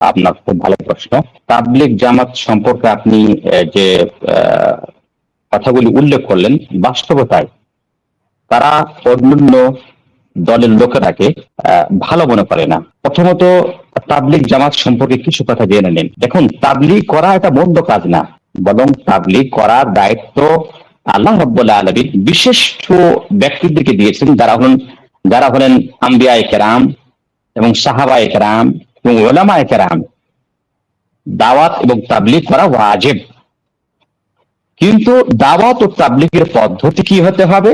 আপনার খুব ভালো প্রশ্ন। তাবলিক জামাত সম্পর্কে আপনি যে কথাগুলি উল্লেখ করলেন, বাস্তবতায় তারা অন্যান্য দলের লোকেরাকে ভালো মনে করে না। প্রথমত তাবলিক জামাত সম্পর্কে কিছু কথা জেনে নিন। দেখুন, তাবলিগ করা এটা মন্দ কাজ না। বরং তাবলিগ করার দায়িত্ব আল্লাহ রব্বুল্লাহ আলমী বিশিষ্ট ব্যক্তিদেরকে দিয়েছেন। যারা হলেন যারা হলেন আম্বিয়া কেরাম এবং সাহাবা কেরাম এবং ওলামা কেরাম দাওয়াত এবং তাবলিগ করা ওয়াজিব। কিন্তু দাওয়াত ও তাবলিগের পদ্ধতি কি হতে হবে?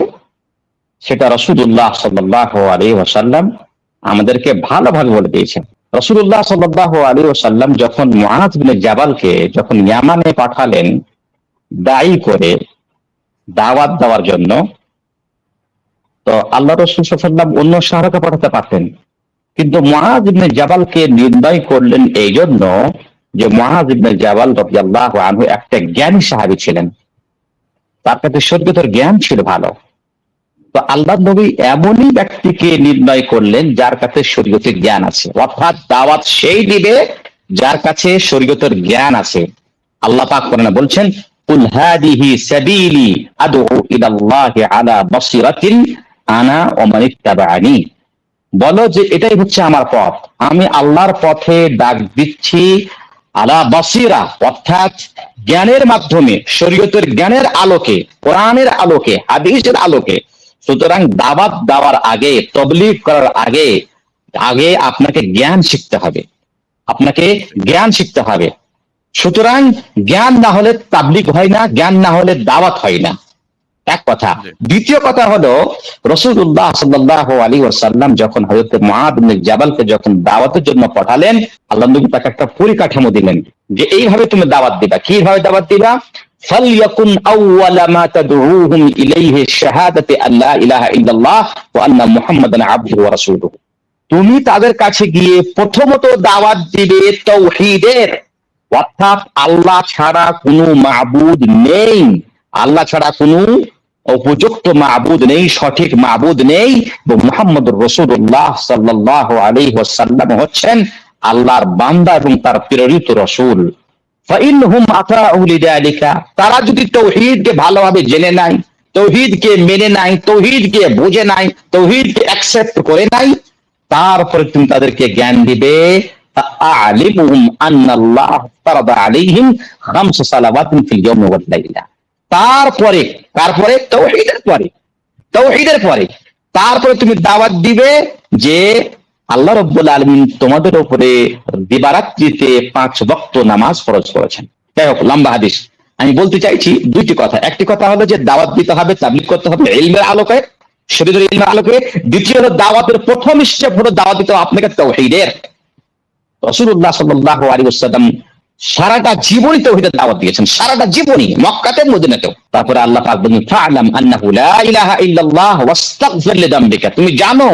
সেটা রসুল্লাহ সাল্লাহ আলী ওসাল্লাম আমাদেরকে ভালোভাবে বলে দিয়েছেন। রসুল্লাহ সাল্লাহ আলী ওসাল্লাম যখন মহাজ বিন জাবালকে যখন ইয়ামানে পাঠালেন দায়ী করে দাওয়াত দেওয়ার জন্য, তো আল্লাহ রসুল সাল্লাম অন্য শাহরকে পাঠাতে পারতেন। কিন্তু মহাজ ইবনে জাবালকে নির্ণয় করলেন এই জন্য যে মহাজ ইবনে জাবাল রবিআল্লাহ আনহু একটা জ্ঞানী সাহাবী ছিলেন। তার কাছে সত্যতর জ্ঞান ছিল ভালো। তো আল্লাহ নবী এমনই ব্যক্তিকে নির্ণয় করলেন যার কাছে শরীয়তের জ্ঞান আছে। অর্থাৎ দাওয়াত সেই দিবে যার কাছে শরীয়তের জ্ঞান আছে। আল্লাহ পাক করেন বলছেন, কুল হাদিহি সাবিলি আদউ ইলাল্লাহি আলা বাসিরাতিন আনা ওয়া মান বলো যে এটাই হচ্ছে আমার পথ। আমি আল্লাহর পথে ডাক দিচ্ছি আলা বাসিরা, অর্থাৎ জ্ঞানের মাধ্যমে, শরীয়তের জ্ঞানের আলোকে, কোরআনের আলোকে, হাদিসের আলোকে। সুতরাং দাওয়াত দেওয়ার আগে, তবলিগ করার আগে আগে আপনাকে জ্ঞান শিখতে হবে। আপনাকে জ্ঞান শিখতে হবে। সুতরাং জ্ঞান না হলে তাবলিগ হয় না, জ্ঞান না হলে দাওয়াত হয় না। কথা দ্বিতীয় কথা হলো রসুল্লাহ সাল্লাহ আলী ওসাল্লাম যখন হজরত মহাদ জাবালকে যখন দাওয়াতের জন্য পাঠালেন আল্লাহ নবী তাকে একটা পরিকাঠামো দিলেন যে এইভাবে তুমি দাওয়াত দিবা কিভাবে দাওয়াত দিবা فليكن أول ما تدعوهم إليه شهادة أن لا إله إلا الله وأن محمدا عبده ورسوله তুমি তাদের কাছে গিয়ে প্রথমত দাওয়াত দিবে তৌহিদের অর্থাৎ আল্লাহ ছাড়া কোনো মাবুদ নেই আল্লাহ ছাড়া কোনো উপযুক্ত মাবুদ নেই, সঠিক মাবুদ নেই। এবং মোহাম্মদ রসুল্লাহ সাল্লাহ আলী ওসাল্লাম হচ্ছেন আল্লাহর বান্দা এবং তার প্রেরিত রসুল। তারা যদি তৌহিদকে ভালোভাবে জেনে নাই তৌহিদকে মেনে নাই তৌহিদকে বুঝে নাই তৌহিদকে অ্যাকসেপ্ট করে নাই তারপরে তুমি তাদেরকে জ্ঞান দিবে। আলিমুহুম আন্নাল্লাহ ফারাদা আলাইহিম খামস সালাওয়াতিন ফিল ইয়াউমি তারপরে তারপরে তৌহিদের পরে তৌহিদের পরে, তারপরে তুমি দাওয়াত দিবে যে আল্লাহ রব্বুল আলমিন তোমাদের উপরে দিবারাত্রিতে পাঁচ বক্ত নামাজ ফরজ করেছেন। যাই হোক, লম্বা হাদিস। আমি বলতে চাইছি দুইটি কথা। একটি কথা হলো যে দাওয়াত দিতে হবে তাবলিক করতে হবে ইলমের আলোকে, শরীরের ইলমের আলোকে। দ্বিতীয় হলো দাওয়াতের প্রথম স্টেপ হলো দাওয়াত দিতে হবে আপনাকে তৌহিদের। রসুল্লাহ সাল্লাহ আলী সারাটা জীবনই তৌহিদের দাওয়াত দিয়েছেন, সারাটা জীবনই মক্কাতে মদিনাতেও। তারপরে আল্লাহ পাক বলেন ফাআলাম আন্নাহু লা ইলাহা ইল্লাল্লাহ ওয়াস্তাগফির লিযামবিকা তুমি জানো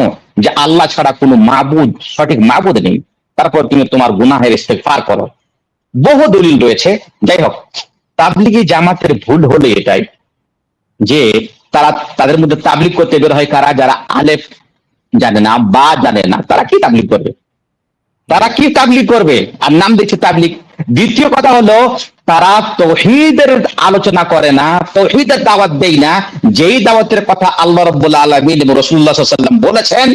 যে আল্লাহ ছাড়া কোনো মাবুদ, সঠিক মাবুদ নেই। তারপর তুমি তোমার গুনাহের ইস্তেগফার করো। বহু দলিল রয়েছে। যাই হোক, তাবলিগি জামাতের ভুল হলো এটাই যে তারা তাদের মধ্যে তাবলিগ করতে বের হয় কারা? যারা আলেফ জানে না বা জানে না, তারা কি তাবলিগ করবে? তারা কি তাবলিগ করবে? আর নাম দিচ্ছে তাবলিগ। দ্বিতীয় কথা হলো, তারা তৌহিদের আলোচনা করে না, তৌহিদের দাওয়াত দেয় না। যেই দাওয়াতের কথা আল্লাহ রব্বুল আলমিন এবং রসুল্লাহ সাল্লাম বলেছেন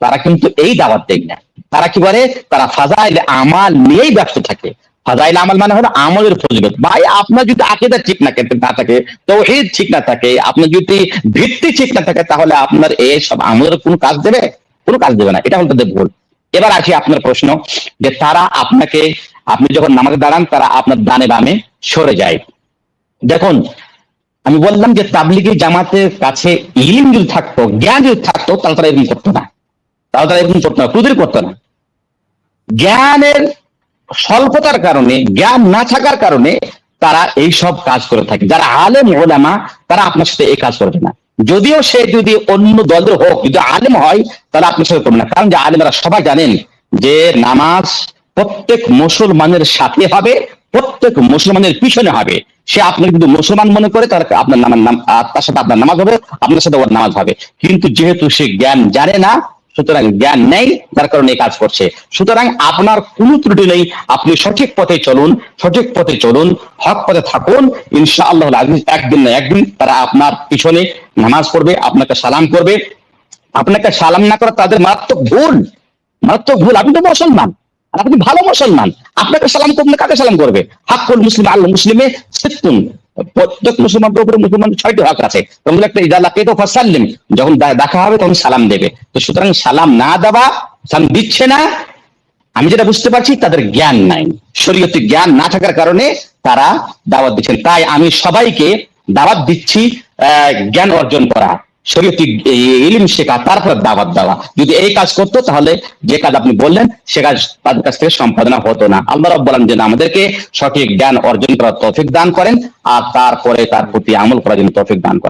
তারা কিন্তু এই দাওয়াত দেয় না। তারা কি বলে তারা ফাজাইল আমাল নিয়েই ব্যস্ত থাকে। ফাজাইল আমাল মানে হলো আমলের ফজিলত। ভাই, আপনার যদি আকিদা ঠিক না না থাকে, তৌহিদ ঠিক না থাকে, আপনার যদি ভিত্তি ঠিক না থাকে, তাহলে আপনার এই সব আমলের কোনো কাজ দেবে? কোনো কাজ দেবে না। এটা হলো তাদের ভুল। এবার আসি আপনার প্রশ্ন যে তারা আপনাকে, আপনি যখন নামাজে দাঁড়ান, তারা আপনার ডানে বামে সরে যায়। দেখুন, আমি বললাম যে তাবলিগি জামাতের কাছে ইলিম যদি থাকতো, জ্ঞান যদি থাকতো, তাহলে তারা এরকম করতো না। তাহলে তারা এরকম করতো না কুদির করতো না। জ্ঞানের স্বল্পতার কারণে, জ্ঞান না থাকার কারণে তারা এই সব কাজ করে থাকে। যারা আলেম ওলামা তারা আপনার সাথে এই কাজ করবে না। যদিও সে যদি অন্য দলের হোক, যদি আলেম হয়, তাহলে আপনার সাথে করবে না। কারণ যে আলেমরা সবাই জানেন যে নামাজ প্রত্যেক মুসলমানের সাথে হবে, প্রত্যেক মুসলমানের পিছনে হবে। সে আপনাকে যদি মুসলমান মনে করে, তার আপনার নাম তার সাথে আপনার নামাজ হবে, আপনার সাথে ওর নামাজ হবে। কিন্তু যেহেতু সে জ্ঞান জানে না সুতরাং জ্ঞান নেই, যার কারণে কাজ করছে। সুতরাং আপনার কোনো ত্রুটি নেই, আপনি সঠিক পথে চলুন, সঠিক পথে চলুন, হক পথে থাকুন ইনশা আল্লাহ একদিন না একদিন তারা আপনার পিছনে নামাজ পড়বে, আপনাকে সালাম করবে। আপনাকে সালাম না করা তাদের মারাত্মক ভুল মারাত্মক ভুল। আপনি তো মুসলমান আপনি ভালো মুসলমান। আপনাকে সালাম করবে কাকে সালাম করবে? হাক্কুল মুসলিম আল্লাহ মুসলিমে, সিত্তুন। প্রত্যেক মুসলমানের উপরে মুসলমান ছয়টি হক আছে। তোমরা একটা, ইদা তো ফাসাল্লিম। যখন দেখা হবে তখন সালাম দেবে। তো সুতরাং সালাম না দেওয়া, সালাম দিচ্ছে না, আমি যেটা বুঝতে পারছি তাদের জ্ঞান নাই। শরীয়তে জ্ঞান না থাকার কারণে তারা দাওয়াত দিচ্ছেন। তাই আমি সবাইকে দাওয়াত দিচ্ছি জ্ঞান অর্জন করা। শরীয়তি ইলিম শেখা, তারপর দাওয়াত দেওয়া। যদি এই কাজ করতো, তাহলে যে কাজ আপনি বললেন, সে কাজ তাদের কাছ থেকে সম্পাদনা হতো না। আল্লাহ রব যেন আমাদেরকে সঠিক জ্ঞান অর্জন করার তৌফিক দান করেন, আর তারপরে তার প্রতি আমল করার জন্য তৌফিক দান করেন।